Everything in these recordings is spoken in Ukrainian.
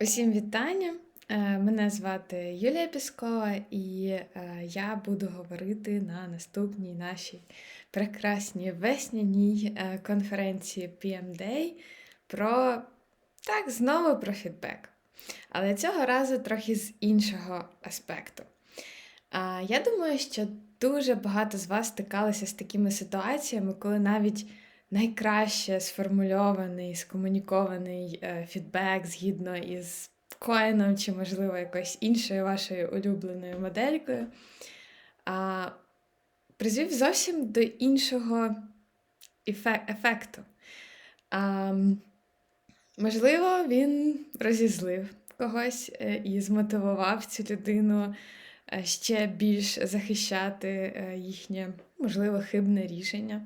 Усім вітання! Е, Мене звати Юлія Піскова, і е, я буду говорити на наступній нашій прекрасній весняній е, конференції PM Day про так, знову про фідбек. Але цього разу трохи з іншого аспекту. Я думаю, що дуже багато з вас стикалися з такими ситуаціями, коли навіть найкраще сформульований, скомунікований е, фідбек згідно із коїном чи, можливо, якоюсь іншою вашою улюбленою моделькою, а, призвів зовсім до іншого ефекту. А, можливо, він розізлив когось е, і змотивував цю людину е, ще більш захищати їхнє, можливо, хибне рішення.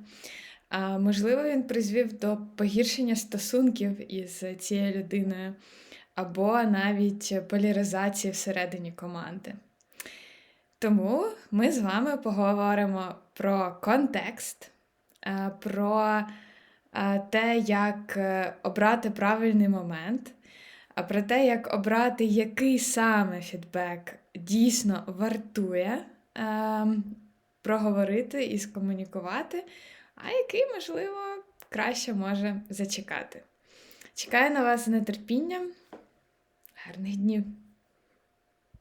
Можливо, він призвів до погіршення стосунків із цією людиною, або навіть поляризації всередині команди. Тому ми з вами поговоримо про контекст, е, про е, те, як е, обрати правильний момент, про те, як обрати, який саме фідбек дійсно вартує ем, проговорити і скомунікувати, а який, можливо, краще може зачекати. Чекаю на вас з нетерпінням. Гарних днів!